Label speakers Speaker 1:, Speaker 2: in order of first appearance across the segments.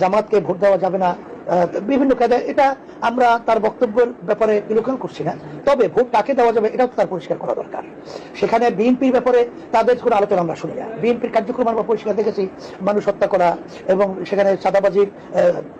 Speaker 1: জামাতকে ভোট দেওয়া যাবে না। বিভিন্ন কায়দায় এটা আমরা তার বক্তব্যের ব্যাপারে বিলোচন করছি না। তবে ভোট কাকে দেওয়া যাবে এটাও তার পরিষ্কার করা দরকার। সেখানে বিএনপির ব্যাপারে তাদের কোনো আলোচনা আমরা শুনি না। বিএনপির কার্যক্রম আমরা পরিষ্কার দেখেছি, মানুষ হত্যা করা এবং সেখানে চাঁদাবাজির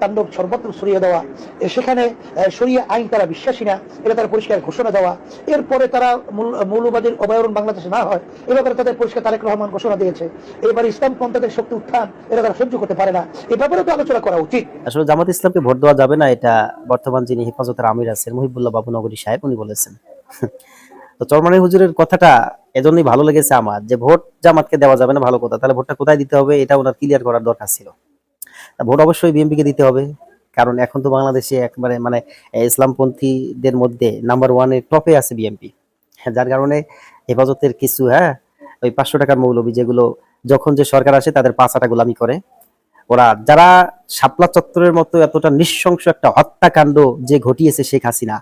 Speaker 1: তাণ্ডব সর্বত্র সরিয়ে দেওয়া সেখানে সরিয়ে আইন তারা বিশ্বাসী না, এটা তারা পরিষ্কার ঘোষণা দেওয়া। এরপরে তারা মূল- মৌলবাদীর অভয়ারণ বাংলাদেশে না হয়, এ ব্যাপারে তাদের পরিষ্কার তারেক রহমান ঘোষণা দিয়েছে। এবার ইসলাম পন্থাদের শক্তি উত্থান, এটা তারা সহ্য করতে পারে না। এ ব্যাপারে তো আলোচনা করা উচিত।
Speaker 2: আসলে জামাত ইসলামকে ভোট দেওয়া যাবে না, এটা বর্তমান যিনি হেফাজতের আমির আছেন মহিবুল্লাহ বাবুনগরী সাহেব, উনি বলেছেন। তো চরমানি হুজুরের কথাটা এজন্যই ভালো লেগেছে আমার, যে ভোট জামাতকে দেওয়া যাবে না, ভালো কথা। তাহলে ভোটটা কোথায় দিতে হবে, এটা ওনার ক্লিয়ার করার দরকার ছিল। ভোট অবশ্যই বিএনপিকে দিতে হবে, কারণ এখন তো বাংলাদেশে একবারে মানে ইসলামপন্থীদের মধ্যে নাম্বার ওয়ানে টপে আছে বিএনপি। যার কারণে হেফাজতের কিছু হ্যাঁ ওই পাঁচশো টাকার মৌলবী যেগুলো, যখন যে সরকার আসে, তাদের পাঁচাটা গোলামি করে। ওরা যারা শাপলা চত্বরের মতো এতটা নৃশংস একটা হত্যাকাণ্ড যে ঘটিয়েছে শেখ হাসিনা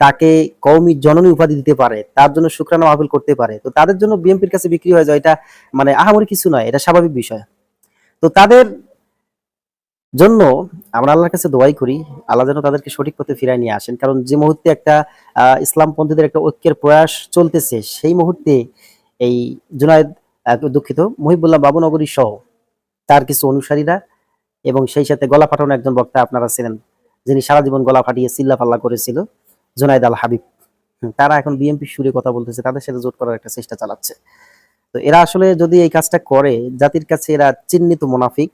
Speaker 2: তাকে কওমি জননী উপাধি দিতে পারে তার জন্য শুক্রানা মাহফিল করতে পারে তো তাদের জন্য বিএনপির কাছে বিক্রি হয়ে যায় এটা মানে আহামরি কিছু নয় এটা স্বাভাবিক বিষয়। তো তাদের জন্য আমরা আল্লাহর কাছে দোয়াই করি আল্লাহ যেন তাদেরকে সঠিক পথে ফিরায় নিয়ে আসেন কারণ যে মুহূর্তে একটা আহ, ইসলামপন্থীদের একটা ঐক্যের প্রয়াস চলতেছে সেই মুহূর্তে এই জুনায়দ দুঃখিত মহিবুল্লাহ বাবুনগরী সহ তার কিছু অনুসারীরা এবং সেই সাথে গলা ফাটানো একজন বক্তা আপনারা ছিলেন, যিনি সারা জীবন গলা ফাটিয়ে সিল্লা পাল্লা করেছিল, জুনাইদ আল হাবিব। তারা এখন বিএনপি সুরে কথা বলতেছে, তাদের সাথে জোট করার একটা চেষ্টা চালাচ্ছে। তো এরা আসলে যদি এই কাজটা করে, জাতির কাছে এরা চিহ্নিত মুনাফিক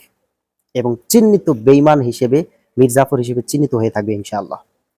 Speaker 2: এবং চিহ্নিত বেইমান হিসেবে, মির্জাফর হিসেবে চিহ্নিত হয়ে থাকবে ইনশাআল্লাহ।